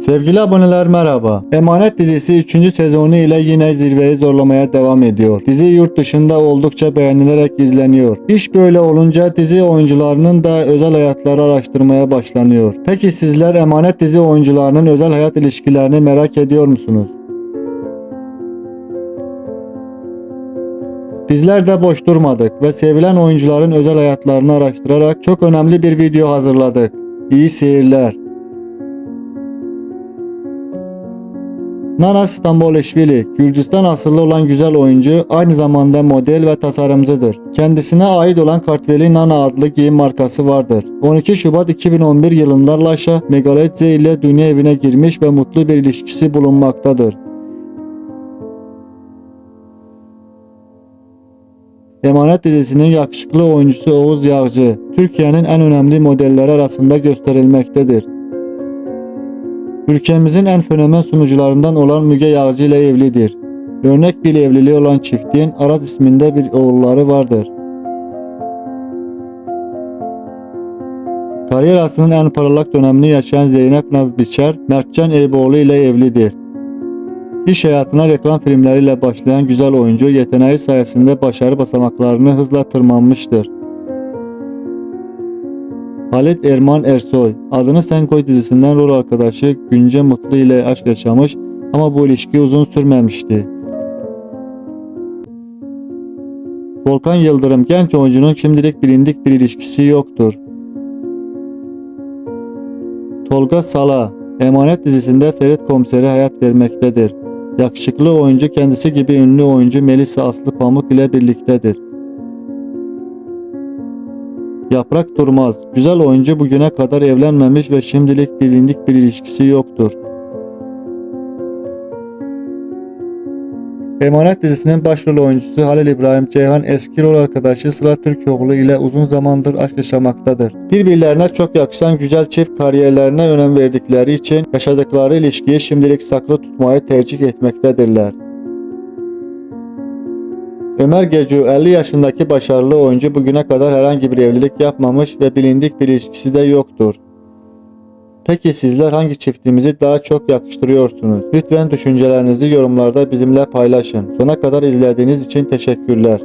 Sevgili aboneler merhaba. Emanet dizisi 3. sezonu ile yine zirveyi zorlamaya devam ediyor. Dizi yurt dışında oldukça beğenilerek izleniyor. İş böyle olunca dizi oyuncularının da özel hayatları araştırmaya başlanıyor. Peki sizler Emanet dizi oyuncularının özel hayat ilişkilerini merak ediyor musunuz? Bizler de boş durmadık ve sevilen oyuncuların özel hayatlarını araştırarak çok önemli bir video hazırladık. İyi seyirler. Nana Stambolishvili, Gürcistan asıllı olan güzel oyuncu, aynı zamanda model ve tasarımcıdır. Kendisine ait olan Kartveli Nana adlı giyim markası vardır. 12 Şubat 2011 yılında Laşa Megaletze ile dünya evine girmiş ve mutlu bir ilişkisi bulunmaktadır. Emanet dizisinin yakışıklı oyuncusu Oğuz Yağcı, Türkiye'nin en önemli modelleri arasında gösterilmektedir. Ülkemizin en fenomen sunucularından olan Müge Yağcı ile evlidir. Örnek bir evliliği olan çiftin Aras isminde bir oğulları vardır. Kariyer hayatının en parlak dönemini yaşayan Zeynep Naz Biçer, Mertcan Eyüboğlu ile evlidir. İş hayatına reklam filmleriyle başlayan güzel oyuncu yeteneği sayesinde başarı basamaklarını hızla tırmanmıştır. Halit Erman Ersoy, Adını Sen Koy dizisinden rol arkadaşı Günce Mutlu ile aşk yaşamış ama bu ilişki uzun sürmemişti. Volkan Yıldırım genç oyuncunun şimdilik bilindik bir ilişkisi yoktur. Tolga Sala, Emanet dizisinde Ferit Komiser'e hayat vermektedir. Yakışıklı oyuncu kendisi gibi ünlü oyuncu Melisa Aslı Pamuk ile birliktedir. Yaprak Durmaz, güzel oyuncu bugüne kadar evlenmemiş ve şimdilik bilindik bir ilişkisi yoktur. Emanet dizisinin başrol oyuncusu Halil İbrahim Ceyhan eski rol arkadaşı Sıla Türkoğlu ile uzun zamandır aşk yaşamaktadır. Birbirlerine çok yakışan güzel çift kariyerlerine önem verdikleri için yaşadıkları ilişkiyi şimdilik saklı tutmayı tercih etmektedirler. Ömer Gecu 50 yaşındaki başarılı oyuncu bugüne kadar herhangi bir evlilik yapmamış ve bilindik bir ilişkisi de yoktur. Peki sizler hangi çiftimizi daha çok yakıştırıyorsunuz? Lütfen düşüncelerinizi yorumlarda bizimle paylaşın. Sona kadar izlediğiniz için teşekkürler.